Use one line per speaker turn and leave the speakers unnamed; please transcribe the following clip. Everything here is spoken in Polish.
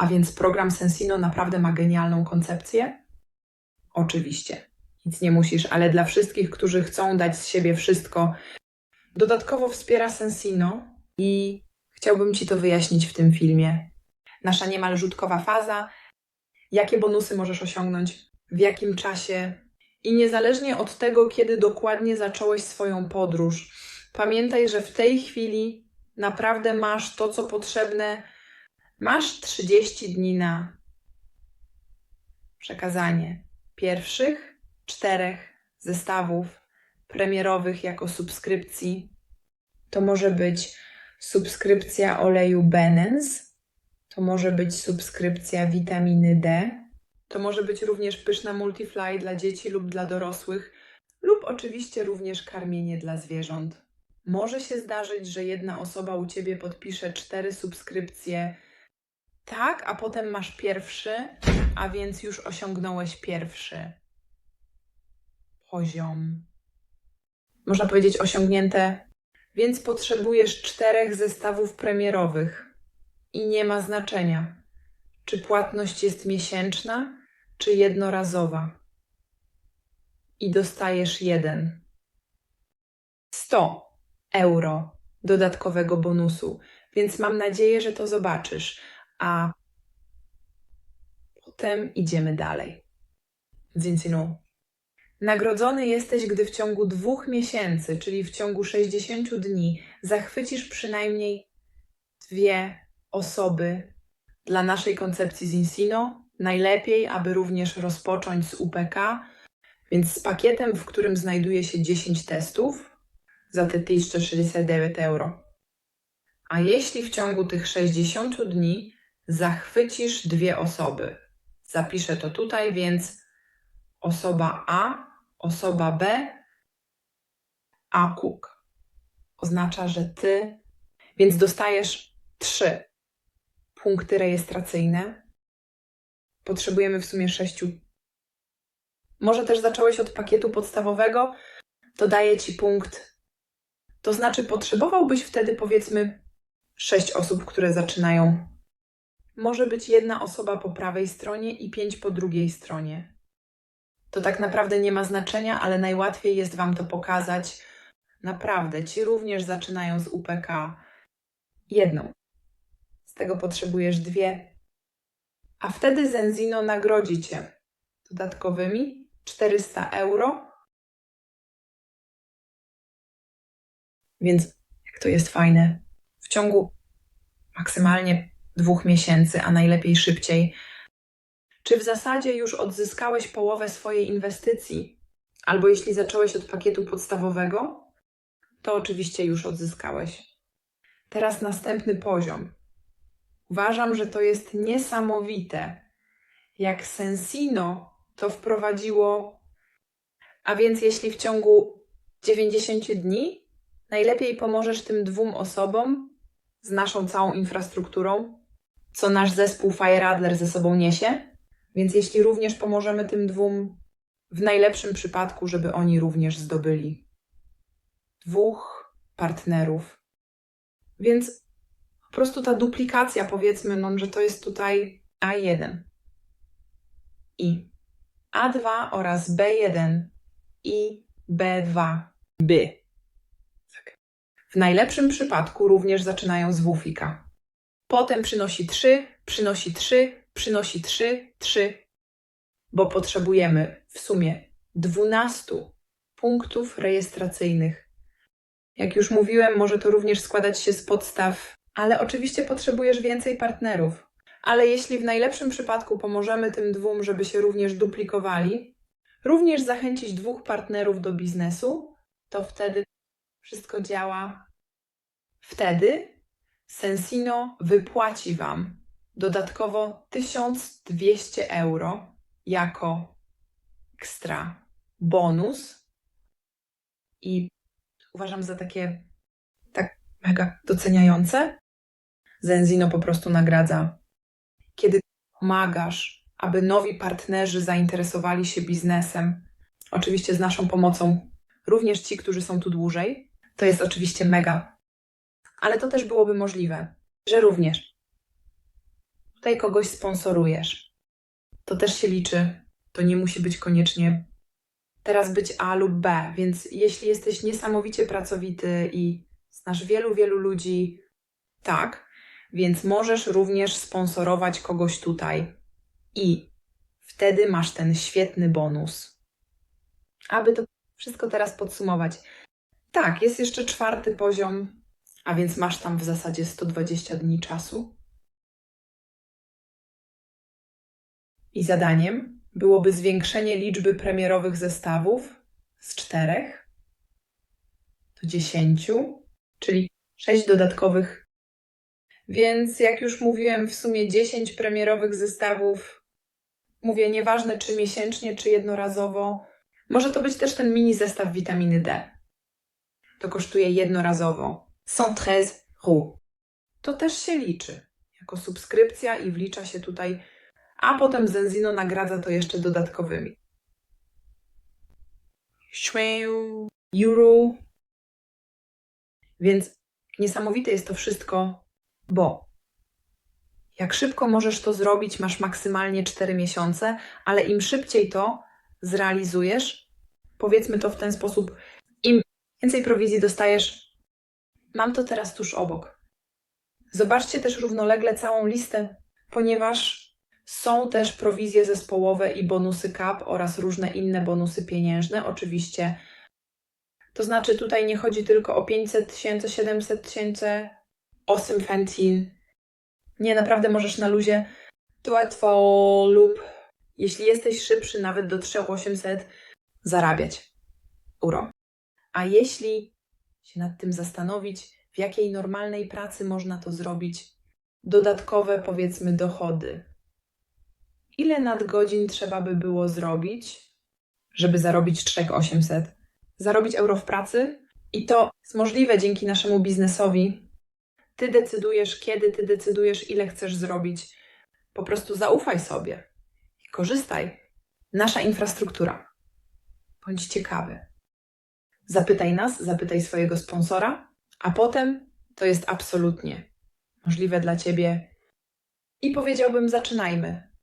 A więc program Sensino naprawdę ma genialną koncepcję? Oczywiście. Nic nie musisz, ale dla wszystkich, którzy chcą dać z siebie wszystko, dodatkowo wspiera Sensino i chciałbym Ci to wyjaśnić w tym filmie. Nasza niemal rzutkowa faza, jakie bonusy możesz osiągnąć, w jakim czasie i niezależnie od tego, kiedy dokładnie zacząłeś swoją podróż, pamiętaj, że w tej chwili naprawdę masz to, co potrzebne. Masz 30 dni na przekazanie pierwszych czterech zestawów premierowych jako subskrypcji. To może być subskrypcja oleju Benens, to może być subskrypcja witaminy D, to może być również pyszna multifly dla dzieci lub dla dorosłych, lub oczywiście również karmienie dla zwierząt. Może się zdarzyć, że jedna osoba u ciebie podpisze cztery subskrypcje, tak, a potem masz pierwszy, a więc już osiągnąłeś pierwszy poziom. Można powiedzieć osiągnięte, więc potrzebujesz czterech zestawów premierowych i nie ma znaczenia, czy płatność jest miesięczna, czy jednorazowa. I dostajesz jeden. 100 euro dodatkowego bonusu, więc mam nadzieję, że to zobaczysz. A potem idziemy dalej. No. Nagrodzony jesteś, gdy w ciągu dwóch miesięcy, czyli w ciągu 60 dni, zachwycisz przynajmniej dwie osoby dla naszej koncepcji z Insino. Najlepiej, aby również rozpocząć z UPK, więc z pakietem, w którym znajduje się 10 testów za te 169 euro. A jeśli w ciągu tych 60 dni zachwycisz dwie osoby, zapiszę to tutaj, więc osoba A, osoba B, A Cook. Oznacza, że ty, więc dostajesz trzy punkty rejestracyjne. Potrzebujemy w sumie sześciu. Może też zacząłeś od pakietu podstawowego, to daje ci punkt. To znaczy, potrzebowałbyś wtedy powiedzmy sześć osób, które zaczynają. Może być jedna osoba po prawej stronie i pięć po drugiej stronie. To tak naprawdę nie ma znaczenia, ale najłatwiej jest Wam to pokazać. Naprawdę, ci również zaczynają z UPK. Jedną. Z tego potrzebujesz dwie. A wtedy Zenzino nagrodzi Cię dodatkowymi 400 euro. Więc jak to jest fajne. W ciągu maksymalnie dwóch miesięcy, a najlepiej szybciej, czy w zasadzie już odzyskałeś połowę swojej inwestycji? Albo jeśli zacząłeś od pakietu podstawowego, to oczywiście już odzyskałeś. Teraz następny poziom. Uważam, że to jest niesamowite, jak Sensino to wprowadziło. A więc jeśli w ciągu 90 dni najlepiej pomożesz tym dwóm osobom z naszą całą infrastrukturą, co nasz zespół Fire Adler ze sobą niesie, więc jeśli również pomożemy tym dwóm, w najlepszym przypadku, żeby oni również zdobyli dwóch partnerów. Więc po prostu ta duplikacja, powiedzmy, no, że to jest tutaj A1 i A2 oraz B1 i B2 by. Tak. W najlepszym przypadku również zaczynają z wufika. Potem przynosi 3, przynosi 3, przynosi 3, 3, bo potrzebujemy w sumie 12 punktów rejestracyjnych. Jak już mówiłem, może to również składać się z podstaw, ale oczywiście potrzebujesz więcej partnerów. Ale jeśli w najlepszym przypadku pomożemy tym dwóm, żeby się również duplikowali, również zachęcić dwóch partnerów do biznesu, to wtedy wszystko działa. Wtedy Sensino wypłaci Wam dodatkowo 1200 euro jako ekstra bonus i uważam za takie tak mega doceniające. Zenzino po prostu nagradza, kiedy pomagasz, aby nowi partnerzy zainteresowali się biznesem. Oczywiście z naszą pomocą, również ci, którzy są tu dłużej. To jest oczywiście mega. Ale to też byłoby możliwe, że również tutaj kogoś sponsorujesz. To też się liczy. To nie musi być koniecznie teraz być A lub B, więc jeśli jesteś niesamowicie pracowity i znasz wielu, wielu ludzi, tak, więc możesz również sponsorować kogoś tutaj. I wtedy masz ten świetny bonus. Aby to wszystko teraz podsumować. Tak, jest jeszcze czwarty poziom, a więc masz tam w zasadzie 120 dni czasu. I zadaniem byłoby zwiększenie liczby premierowych zestawów z czterech do dziesięciu, czyli sześć dodatkowych. Więc jak już mówiłem, w sumie 10 premierowych zestawów. Mówię, nieważne czy miesięcznie, czy jednorazowo. Może to być też ten mini zestaw witaminy D. To kosztuje jednorazowo 113 ru. To też się liczy jako subskrypcja i wlicza się tutaj, a potem Zenzino nagradza to jeszcze dodatkowymi. Euro. Więc niesamowite jest to wszystko, bo jak szybko możesz to zrobić, masz maksymalnie 4 miesiące, ale im szybciej to zrealizujesz, powiedzmy to w ten sposób, im więcej prowizji dostajesz, mam to teraz tuż obok. Zobaczcie też równolegle całą listę, ponieważ są też prowizje zespołowe i bonusy CAP oraz różne inne bonusy pieniężne, oczywiście. To znaczy tutaj nie chodzi tylko o 500 tysięcy, 700 tysięcy, 8 fentin. Nie, naprawdę możesz na luzie łatwo lub jeśli jesteś szybszy nawet do 3800 zarabiać euro. A jeśli się nad tym zastanowić, w jakiej normalnej pracy można to zrobić, dodatkowe powiedzmy dochody. Ile nadgodzin trzeba by było zrobić, żeby zarobić 3800? Zarobić euro w pracy? I to jest możliwe dzięki naszemu biznesowi. Ty decydujesz, kiedy ty decydujesz, ile chcesz zrobić. Po prostu zaufaj sobie i korzystaj. Nasza infrastruktura. Bądź ciekawy. Zapytaj nas, zapytaj swojego sponsora, a potem to jest absolutnie możliwe dla ciebie. I powiedziałbym, zaczynajmy.